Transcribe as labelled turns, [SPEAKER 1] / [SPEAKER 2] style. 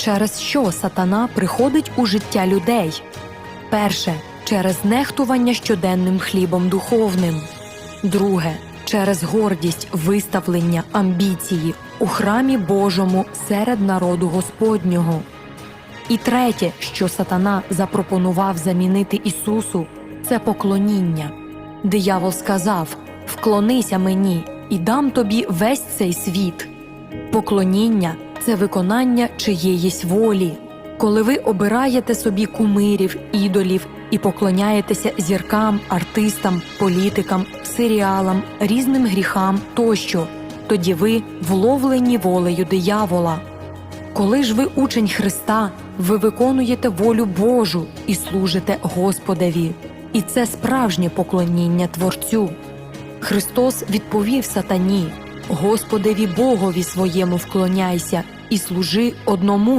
[SPEAKER 1] через що сатана приходить у життя людей. Перше через нехтування щоденним хлібом духовним. Друге через гордість виставлення амбіції у храмі Божому серед народу Господнього. І третє, що сатана запропонував замінити Ісусу, це поклоніння. Диявол сказав: Вклонися мені і дам тобі весь цей світ. Поклоніння це виконання чиєїсь волі. Коли ви обираєте собі кумирів, ідолів і поклоняєтеся зіркам, артистам, політикам, серіалам, різним гріхам тощо, тоді ви вловлені волею диявола. Коли ж ви учень Христа, ви виконуєте волю Божу і служите Господеві, і це справжнє поклоніння Творцю. Христос відповів сатані: Господеві Богові своєму вклоняйся і служи одному